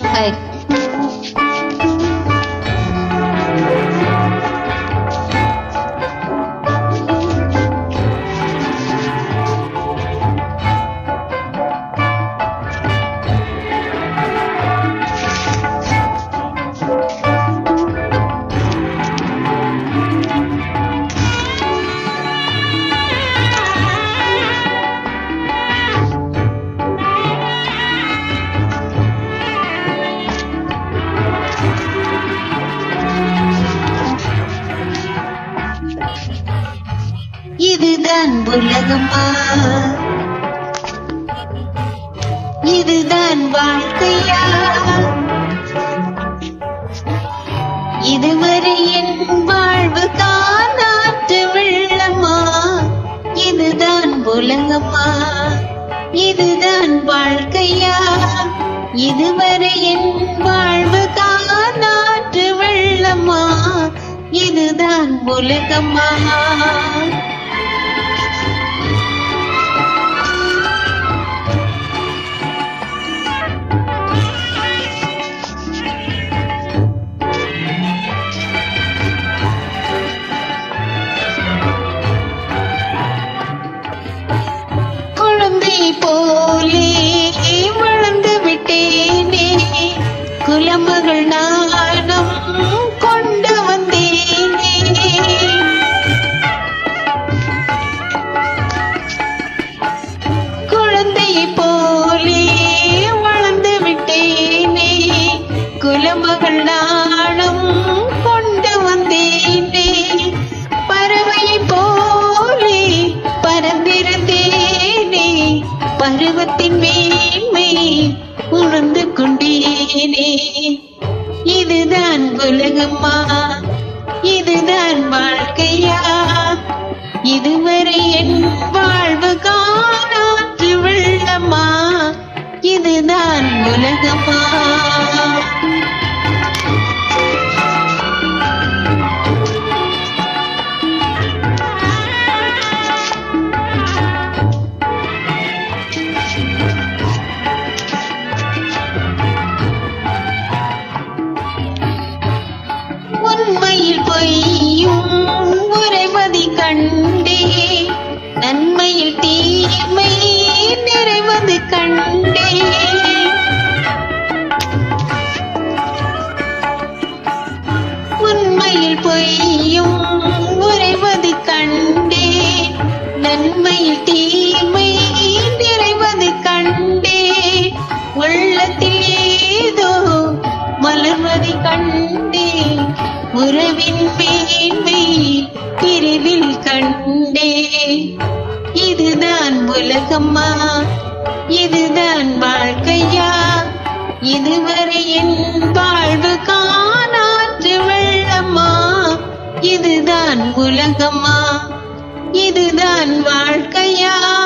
哎。இதுதான் உலகமா? இதுதான் வாழ்க்கையா? இதுவரை என் வாழ்வு காணாற்று வெள்ளமா? இதுதான் உலகமா? இதுதான் வாழ்க்கையா? இதுவரை என் வாழ்வு காணாற்று வெள்ளமா? இதுதான் உலகமா? பருவத்தின் மேன்மை உணர்ந்து கொண்டேனே. இதுதான் உலகம்மா இதுதான் வாழ்க்கையா. இதுவரை என் பொய்யும் உறைவது கண்டே. நன்மையில் தீமை நிறைவது கண்டே. உள்ளத்தில் ஏதோ மலர்வதை கண்டே. உறவின் மேன்மை பிரிவில் கண்டே. இதுதான் உலகம்மா. இதுதான் வாழ்க்கையா. இதுவரை இதுதான் உலகமா? இதுதான் வாழ்க்கையா?